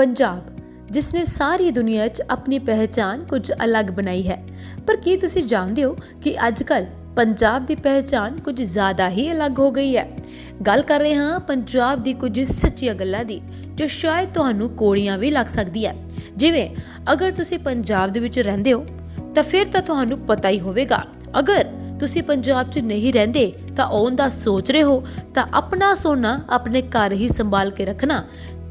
ਪੰਜਾਬ ਜਿਸ ਨੇ ਸਾਰੀ ਦੁਨੀਆ 'ਚ ਆਪਣੀ ਪਹਿਚਾਨ ਕੁਝ ਅਲੱਗ ਬਣਾਈ ਹੈ। ਪਰ ਕੀ ਤੁਸੀਂ ਜਾਣਦੇ ਹੋ ਕਿ ਅੱਜਕੱਲ ਪੰਜਾਬ ਦੀ ਪਹਿਚਾਨ ਕੁਝ ਜ਼ਿਆਦਾ ਹੀ ਅਲੱਗ ਹੋ ਗਈ ਹੈ? ਗੱਲ ਕਰ ਰਹੇ ਹਾਂ ਪੰਜਾਬ ਦੀ ਕੁਝ ਸੱਚੀਆਂ ਗੱਲਾਂ ਦੀ, ਜੋ ਸ਼ਾਇਦ ਤੁਹਾਨੂੰ ਕੋੜੀਆਂ ਵੀ ਲੱਗ ਸਕਦੀ ਹੈ। ਜਿਵੇਂ, ਅਗਰ ਤੁਸੀਂ ਪੰਜਾਬ ਦੇ ਵਿੱਚ ਰਹਿੰਦੇ ਹੋ, ਤਾਂ ਫਿਰ ਤਾਂ ਤੁਹਾਨੂੰ ਪਤਾ ਹੀ ਹੋਵੇਗਾ। ਅਗਰ ਤੁਸੀਂ ਪੰਜਾਬ 'ਚ ਨਹੀਂ ਰਹਿੰਦੇ, ਤਾਂ ਆਉਣ ਦਾ ਸੋਚ ਰਹੇ ਹੋ, ਤਾਂ ਆਪਣਾ ਸੋਨਾ ਆਪਣੇ ਘਰ ਹੀ ਸੰਭਾਲ ਕੇ ਰੱਖਣਾ।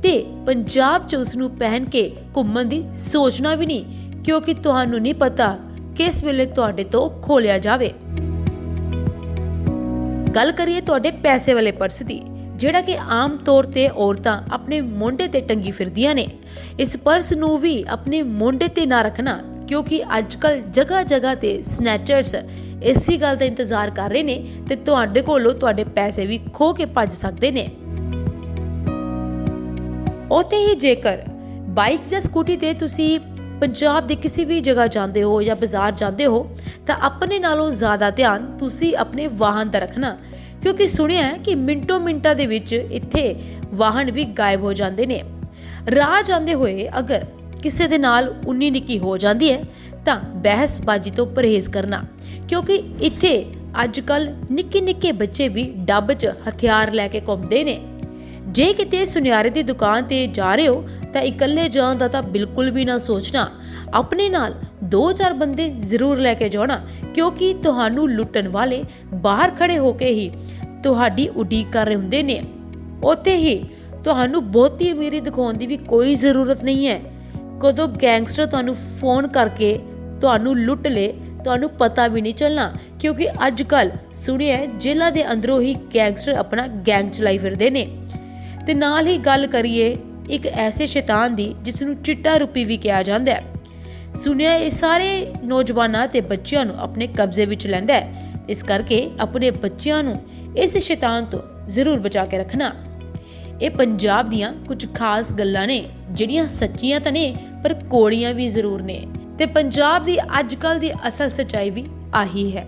ਤੇ ਪੰਜਾਬ 'ਚ ਉਸ ਨੂੰ ਪਹਿਨ ਕੇ ਘੁੰਮਣ ਦੀ ਸੋਚਣਾ ਵੀ ਨਹੀਂ, ਕਿਉਂਕਿ ਤੁਹਾਨੂੰ ਨਹੀਂ ਪਤਾ ਕਿਸ ਵੇਲੇ ਤੁਹਾਡੇ ਤੋਂ ਖੋਲਿਆ ਜਾਵੇ। ਗੱਲ ਕਰੀਏ ਤੁਹਾਡੇ ਪੈਸੇ ਵਾਲੇ ਪਰਸ ਦੀ, ਜਿਹੜਾ ਕਿ ਆਮ ਤੌਰ ਤੇ ਔਰਤਾਂ ਆਪਣੇ ਮੋਢੇ ਤੇ ਟੰਗੀ ਫਿਰਦੀਆਂ ਨੇ। ਇਸ ਪਰਸ ਨੂੰ ਵੀ ਆਪਣੇ ਮੋਢੇ ਤੇ ਨਾ ਰੱਖਣਾ, ਕਿਉਂਕਿ ਅੱਜਕੱਲ ਜਗ੍ਹਾ ਜਗ੍ਹਾ ਤੇ ਸਨੈਚਰਸ ਇਸੇ ਗੱਲ ਦਾ ਇੰਤਜ਼ਾਰ ਕਰ ਰਹੇ ਨੇ ਤੇ ਤੁਹਾਡੇ ਕੋਲੋਂ ਤੁਹਾਡੇ ਪੈਸੇ ਵੀ ਖੋ ਕੇ ਭੱਜ ਸਕਦੇ ਨੇ। ਉਤੇ ਹੀ ਜੇਕਰ ਬਾਈਕ ਜਾਂ ਸਕੂਟੀ ਤੇ ਤੁਸੀਂ ਪੰਜਾਬ ਦੇ ਕਿਸੇ ਵੀ ਜਗ੍ਹਾ ਜਾਂਦੇ ਹੋ ਜਾਂ ਬਾਜ਼ਾਰ ਜਾਂਦੇ ਹੋ, ਤਾਂ ਆਪਣੇ ਨਾਲੋਂ ਜ਼ਿਆਦਾ ਧਿਆਨ ਤੁਸੀਂ ਆਪਣੇ ਵਾਹਨ ਦਾ ਰੱਖਣਾ। ਕਿਉਂਕਿ ਸੁਣਿਆ ਹੈ ਕਿ ਮਿੰਟੋ ਮਿੰਟਾਂ ਦੇ ਵਿੱਚ ਇੱਥੇ ਵਾਹਨ ਵੀ ਗਾਇਬ ਹੋ ਜਾਂਦੇ ਨੇ। ਰਾਹ ਜਾਂਦੇ ਹੋਏ ਅਗਰ ਕਿਸੇ ਦੇ ਨਾਲ ਉਨੀ ਨਿੱਕੀ ਹੋ ਜਾਂਦੀ ਹੈ, ਤਾਂ ਬਹਿਸਬਾਜ਼ੀ ਤੋਂ ਪਰਹੇਜ਼ ਕਰਨਾ। ਕਿਉਂਕਿ ਇੱਥੇ ਅੱਜ ਕੱਲ ਨਿੱਕੇ ਨਿੱਕੇ ਬੱਚੇ ਵੀ ਡੱਬ 'ਚ ਹਥਿਆਰ ਲੈ ਕੇ ਘੁੰਮਦੇ ਨੇ। ਜੇ ਕਿਤੇ ਸੁਨਿਆਰੇ ਦੀ ਦੁਕਾਨ ਤੇ ਜਾ ਰਹੇ ਹੋ, ਤਾਂ ਇਕੱਲੇ ਜਾਣ ਦਾ ਤਾਂ ਬਿਲਕੁਲ ਵੀ ਨਾ ਸੋਚਣਾ। ਆਪਣੇ ਨਾਲ ਦੋ ਚਾਰ ਬੰਦੇ ਜ਼ਰੂਰ ਲੈ ਕੇ ਜਾਣਾ ਕਿਉਂਕਿ ਤੁਹਾਨੂੰ ਲੁੱਟਣ ਵਾਲੇ ਬਾਹਰ ਖੜੇ ਹੋ ਕੇ ਹੀ ਤੁਹਾਡੀ ਉਡੀਕ ਕਰ ਰਹੇ ਹੁੰਦੇ ਨੇ। ਉੱਥੇ ਹੀ ਤੁਹਾਨੂੰ ਬਹੁਤੀ ਅਮੀਰੀ ਦਿਖਾਉਣ ਦੀ ਵੀ ਕੋਈ ਜ਼ਰੂਰਤ ਨਹੀਂ ਹੈ। ਕਦੋਂ ਗੈਂਗਸਟਰ ਤੁਹਾਨੂੰ ਫੋਨ ਕਰਕੇ ਤੁਹਾਨੂੰ ਲੁੱਟ ਲੇ ਤੁਹਾਨੂੰ ਪਤਾ ਵੀ ਨਹੀਂ ਚੱਲਣਾ, ਕਿਉਂਕਿ ਅੱਜ ਕੱਲ ਸੁਣਿਆ ਜੇਲ੍ਹਾਂ ਦੇ ਅੰਦਰੋਂ ਹੀ ਗੈਂਗਸਟਰ ਆਪਣਾ ਗੈਂਗ ਚਲਾਈ ਫਿਰਦੇ ਨੇ। ਤੇ ਨਾਲ ਹੀ ਗੱਲ ਕਰੀਏ, ਇੱਕ ਐਸੇ ਸ਼ੈਤਾਨ ਦੀ ਜਿਸ ਨੂੰ ਚਿੱਟਾ ਰੂਪੀ ਵੀ ਕਿਹਾ ਜਾਂਦਾ ਹੈ। ਸੁਣਿਆ ਇਹ ਸਾਰੇ ਨੌਜਵਾਨਾਂ ਤੇ ਬੱਚਿਆਂ ਨੂੰ ਆਪਣੇ ਕਬਜ਼ੇ ਵਿੱਚ ਲੈਂਦਾ ਹੈ। ਇਸ ਕਰਕੇ ਆਪਣੇ ਬੱਚਿਆਂ ਨੂੰ ਇਸ ਸ਼ੈਤਾਨ ਤੋਂ ਜ਼ਰੂਰ ਬਚਾ ਕੇ ਰੱਖਣਾ। ਇਹ ਪੰਜਾਬ ਦੀਆਂ ਕੁਝ ਖਾਸ ਗੱਲਾਂ ਨੇ, ਜਿਹੜੀਆਂ ਸੱਚੀਆਂ ਤਾਂ ਨੇ, ਪਰ ਕੋੜੀਆਂ ਵੀ ਜ਼ਰੂਰ ਨੇ। ਤੇ ਪੰਜਾਬ ਦੀ ਅੱਜਕੱਲ ਦੀ ਅਸਲ ਸੱਚਾਈ ਵੀ ਆਹੀ ਹੈ।